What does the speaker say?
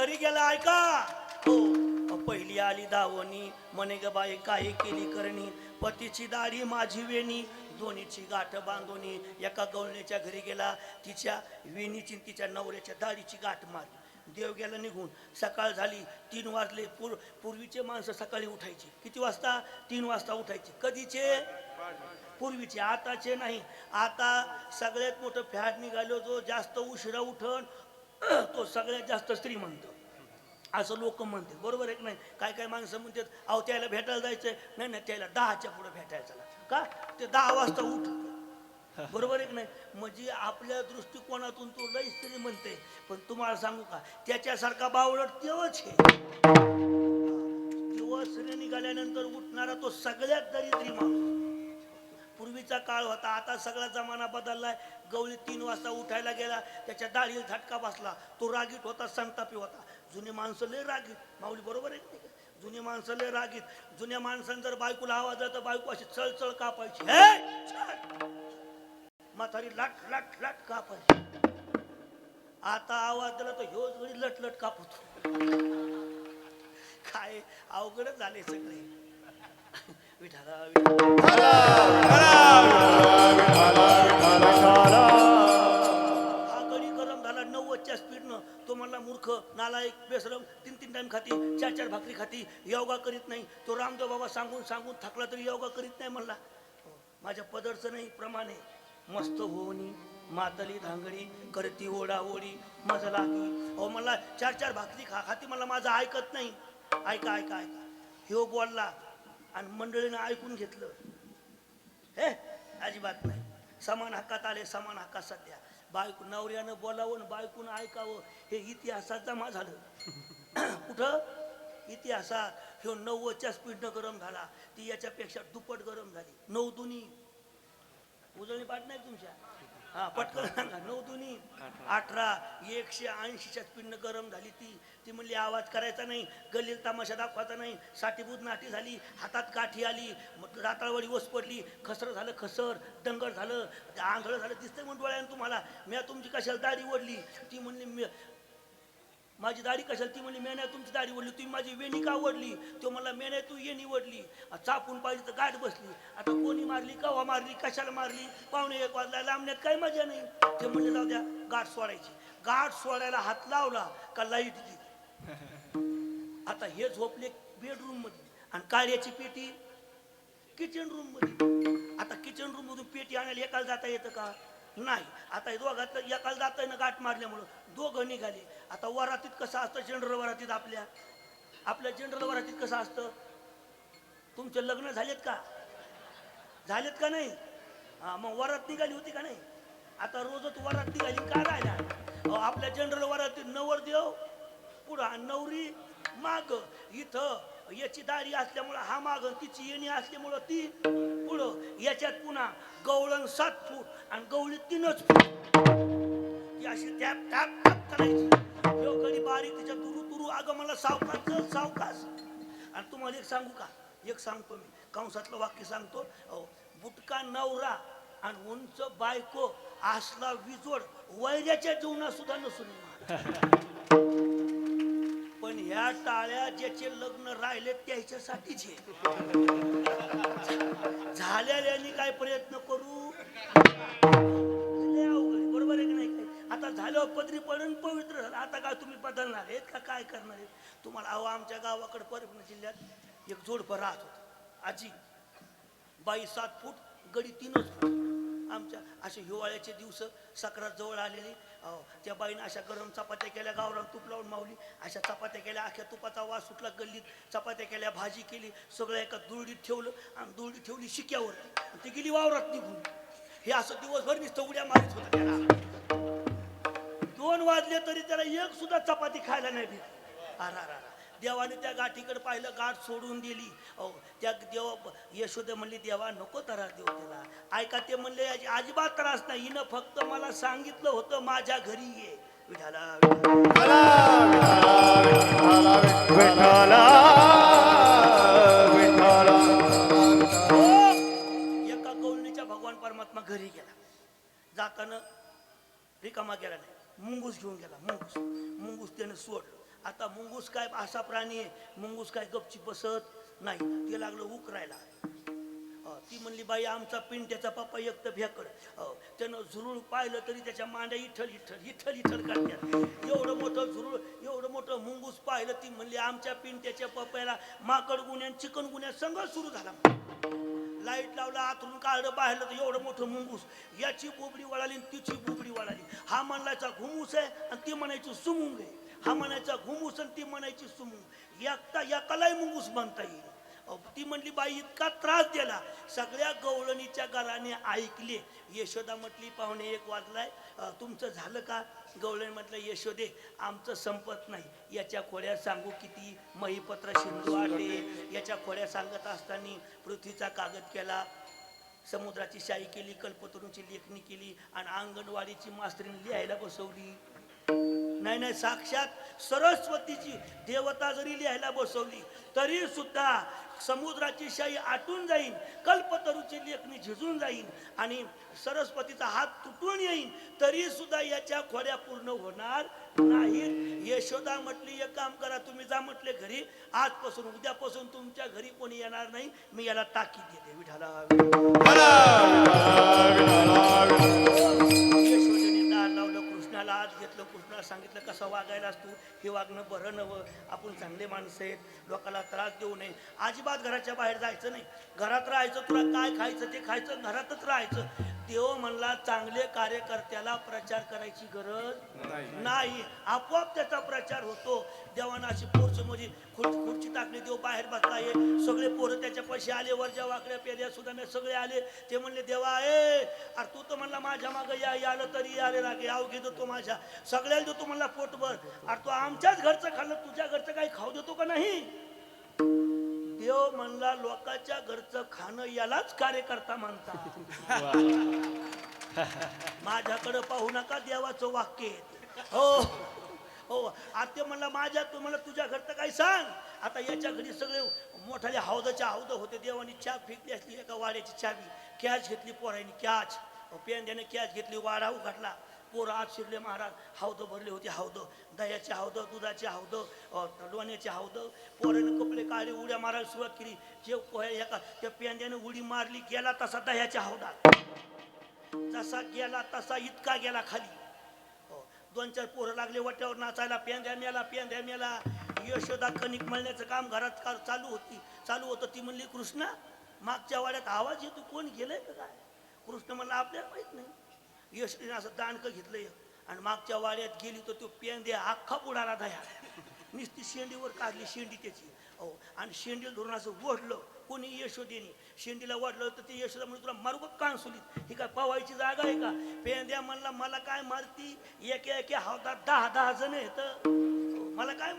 घरी गेला ऐका. हो पहिली आली दावणी. म्हणे ग बाई काही केली करणी? पतीची दाढी माझी वेणी. दोन्हीची गाठ बांधोनी एका गवळणीच्या घरी गेला. तिच्या वेणीची तिच्या नवऱ्याच्या दाढीची गाठ मारली. देव गेला निघून. सकाळ झाली. तीन वाजले. पूर पूर्वीचे माणसं सकाळी उठायची. किती वाजता? तीन वाजता उठायची. कधीचे? पूर्वीचे. आताचे नाही. आता सगळ्यात मोठं फॅट निघालो जो जास्त उशिरा उठण तो सगळ्यात जास्त श्रीमंत. असं लोक म्हणतात. बरोबर आहे की नाही? काय काय माणसं म्हणतात अहो त्याला भेटायला जायचंय. नाही नाही त्याला दहाच्या पुढे भेटायचं का? ते दहा वाजता उठ बरोबर आहे नाही? म्हणजे आपल्या दृष्टिकोनातून तो लय स्त्री म्हणते पण तुम्हाला सांगू का? त्याच्यासारखा बावळट तेव्हाच आहे. दिवस निघाल्यानंतर उठणारा तो सगळ्यात दरिद्री माणूस. पूर्वीचा काळ होता आता सगळा जमाना बदललाय. गवळी तीन वाजता उठायला गेला त्याच्या दाढीला झटका बसला. तो रागीट होता संतापी होता. जुनी माणसं लय रागीट. माऊली बरोबर आहे जुनी माणसं लय रागीत जुन्या माणसांनी जर बायकोला आवाज आला तर बायको अशी चळचळ कापायची. म्हातारी लाट लाट लाट कापायची. आता आवाज दिला तर ह्योच घडी लट लट कापतो. काय अवघडच झाले सगळे. तो म्हणला मूर्ख नालायक बेसरम तीन तीन टाइम खाती चार चार भाकरी खाती योगा करीत नाही तो रामदेव बाबा सांगून सांगून थकला तरी योगा करीत नाही म्हणला माझ्या पदरचं नाही प्रमाणे मस्त होणी मातली धांगडी करती ओढा ओढी मजा लागी अहो मला चार चार भाकरी खा खाती मला माझं ऐकत नाही ऐका ऐका ऐका ह्यो बोलला आणि मंडळीनं ऐकून घेतलं. हे? अजिबात नाही. समान हक्कात आले समान हक्कात सध्या. बायको नवऱ्यानं बोलावं आणि बायकून ऐकावं हे इतिहासात जमा झालं. कुठं? इतिहासात. ह्यो नव्वदच्या स्पीडनं गरम झाला. ती याच्यापेक्षा दुप्पट गरम झाली. नऊ दुनी. उजळणी पाठ नाही तुमच्या? हा पटकन सांगा. नऊ दुनी अठरा. एकशे ऐंशीच्या स्पीडनं गरम झाली ती. ती म्हणली आवाज करायचा नाही. गल्लीत तमाशा दाखवायचा नाही. साठीभूत नाटी झाली. हातात काठी आली. राताळवाडी वस पडली. खसर झालं खसर दंगड झालं. आंधळ झालं. दिसतंय म्हणून डोळ्यानं तुम्हाला. मी तुमची कशाला दाढी ओढली? ती म्हणली माझी दाढी कशाला? ती म्हणली मेण्या तुमची दाढी ओढली. तुम्ही माझी वेणी का ओढली? तो मला मेण्या तू येणी ओढली. चापून पाहिजे तर गाठ बसली. आता कोणी मारली कवा मारली कशाला मारली? पाहुणे एक वाजला लांबण्यात काही मजा नाही. ते म्हणले जाऊ द्या गाठ सोडायची. गाठ सोडायला हात लावला का लाइट गेली. आता हे झोपले बेडरूममध्ये आणि काळ्याची पेटी किचन रूममध्ये आता किचन रूम मधून पेटी आणायला एकाला जाता येतं का? नाही. आता दोघात एकाला जाता ना गाठ मारल्यामुळं. दोघं निघाले. आता वरातीत कसं असतं? जनरल वरातीत आपल्या. आपल्या जनरल वरातीत कसं असतं? तुमचे लग्न झालेत का? झालेत का नाही? हा मग वरात निघाली होती का नाही? आता रोजच वरात निघाली का राहिला? अहो, आपल्या जनरल वरातीत नवरदेव पुढं नवरी माग इथं याची दाढी असल्यामुळं हा माग तिची येणी असल्यामुळं ती पुढं याच्यात पुन्हा गवळण सात फूट आणि गवळी तीनच फूट. अशी टॅप टॅप टॅप करायची. ह्यो कधी बारीक तिच्या तुरु तुरु अगं मला सावकास चल आणि तुम्हाला एक सांगू का? एक सांगतो मी. कंसातलं वाक्य सांगतो. अहो, बुटका नवरा आणि उंच बायको असला विजोड वैऱ्याच्या जीवनात सुद्धा नसून ह्या टाळ्या ज्याचे लग्न राहिले त्याच्यासाठीच आहे काय प्रयत्न करू? बरोबर आहे की नाही? आता झाल्यावर पदरी पडून पवित्र झालं. आता काय तुम्ही बदलणार आहेत का काय करणार आहेत? तुम्हाला अहो आमच्या गावाकडे परभणी जिल्ह्यात एक जोडपं राहत होत. आजी बाई सात फूट गडी तीनच फूट. आमच्या असे हिवाळ्याचे दिवस सकरात जवळ आलेले. अहो, त्या बाईनं अशा गरम चपात्या केल्या गावरान तूप लावून मावली. अशा चपात्या केल्या अख्या तुपाचा वास सुटला गल्लीत चपात्या केल्या भाजी केली सगळं एका दुरडीत ठेवलं आणि दुरडी ठेवली शिक्यावर. ती गेली वावरात निघून. हे असं दिवसभर नुसतं उड्या मारित होतं त्याला दोन वाजले तरी त्याला एक सुद्धा चपाती खायला नाही भेटली. अरा. देवाने त्या गाठीकडे पाहिलं गाठ सोडून दिली. अहो त्या देव यशोदे म्हणली देवा नको त्रास देऊ त्याला. ऐका ते म्हणले "अजि- अजिबात त्रास नाही. हिनं फक्त मला सांगितलं होतं माझ्या घरी ये. विठाला हो! एका गौळणीच्या भगवान परमात्मा घरी गेला. जाताना रिकामा गेला नाही. मुंगूस घेऊन गेला मुंगूस. मुंगूस त्यानं सोडलं. आता मुंगूस काय असा प्राणी आहे मुंगूस काय गपची बसत नाही. ते लागलं उकरायला. ती म्हणली बाई आमचा पिंट्याचा पप्पा एक तर भेकड त्यानं झुरुळ पाहिलं तरी त्याच्या मांड्या इठल इठल इठल इठल काढतात एवढं मोठं झुरुळ एवढं मोठं मुंगूस पाहिलं ती म्हणली आमच्या पिंट्याच्या पप्प्याला माकड गुन्ह्या चिकन गुन्ह्या संघ सुरू झाला लाइट लावला आतून काढलं पाहिलं तर एवढं मोठं मुंगूस. याची बोबडी वळाली आणि तिची बोबडी वळाली. हा म्हणलायचा घुमूस आहे आणि ती म्हणायची सुमुंग आहे. हा म्हणायचा घुमूस आणि ती म्हणायची सुमू. एकता एकालाही मुंगूस म्हणता येईल ती म्हणली बाई इतका त्रास दिला. सगळ्या गवळणीच्या घराने ऐकले. यशोदा म्हटली पाहुणे एक वाजलाय. तुमचं झालं का? गवळणी म्हटलं यशोदे आमचं संपत नाही. याच्या खोड्या सांगू किती महिपत्र शिंदू आले याच्या खोड्या सांगत असताना पृथ्वीचा कागद केला. समुद्राची शाही केली कल्पतरूंची लेखणी केली आणि अंगणवाडीची मास्तरीने लिहायला बसवली. नाही नाही साक्षात सरस्वतीची देवता जरी लिहायला बसवली तरी सुद्धा समुद्राची शाई आटून जाईन कल्पतरूची लेखणी झिजून जाईन आणि सरस्वतीचा हात तुटून येईन तरी सुद्धा याच्या खोड्या पूर्ण होणार नाही यशोदा म्हटली एक काम करा तुम्ही जा म्हटले घरी. आजपासून उद्यापासून तुमच्या घरी कोणी येणार नाही. मी याला ताकीद देते. विठाला यशोदेने कृष्णाला आत घेतलं कृष्णाला सांगितलं कसं वागायला असतो हे वागणं बरं नवं आपण चांगले माणसं आहेत लोकाला त्रास देऊ नये. अजिबात घराच्या बाहेर जायचं नाही. घरात राहायचं तुला काय खायचं ते खायचं घरातच राहायचं. देव म्हणला चांगले कार्यकर्त्याला प्रचार करायची गरज नाही. आपोआप त्याचा प्रचार होतो. देवानं अशी पोरचं म्हणजे खुर्ची खुर्ची टाकली. देव बाहेर बसला. आहे सगळे पोरं त्याच्या पैसे आले. वरच्या वाकड्या पेऱ्या सुद्धा मी सगळे आले. ते म्हणले देवा ए अरे तू तर म्हणला माझ्या मागं या या आलं तरी आले लागे. आव घेतो तो माझ्या. सगळ्याला देतो म्हणला पोटभर. अरे तू आमच्याच घरचं खाल्लं. तुझ्या घरचं काही खाऊ देतो का नाही? देव म्हणला लोकांच्या घरचं खाणं यालाच कार्यकर्ता म्हणतात. माझ्याकडे पाहू नका देवाचं वाक्य. हो हो. आता ते म्हणला माझ्या तुम्हाला तुझ्या घरचं काय सांग. आता याच्या घरी सगळे मोठाले हौदाच्या हौद होते. देवानी चहा फेकली असली एका वाड्याची चावी कॅच घेतली पोरांनी कॅच. पेंड्याने कॅच घेतली वाडा उघडला. पोरं आत शिरले महाराज हौद भरले होते हौद दह्याचे हौद दुधाचे हौद लोण्याचे हौद पोराने कपडे काढले उड्या मारायला सुरुवात केली. जे पोह्या एका त्या पेंड्याने उडी मारली गेला तसा दह्याच्या हौदात जसा गेला तसा इतका गेला खाली. दोन चार पोरं लागले वाट्यावर नाचायला पेंद्या मेला पेंद्या मेला. यशोदा कणिक मळण्याचं काम घरात का- चालू होती. चालू होतं ती म्हणली कृष्णा मागच्या वाड्यात आवाज येतो कोण गेलंय का काय? कृष्ण म्हणला आपल्याला माहीत नाही. यशोदीने असं दांडकं घेतलंय. आणि मागच्या वाड्यात गेली तर तो पेंद्या अख्खा बुडाला दया. नुसती शेंडीवर काढली शेंडी त्याची. हो आणि शेंडीला धरून असं ओढलं कोणी यशोदेनी शेंडीला वाढलं तर ते यशोदा म्हणजे तुला मारू का ही काय पवायची जागा आहे का? पेंद्या म्हणला मला काय मारती? एके एके हावतात दहा दहा जण आहेत मला काय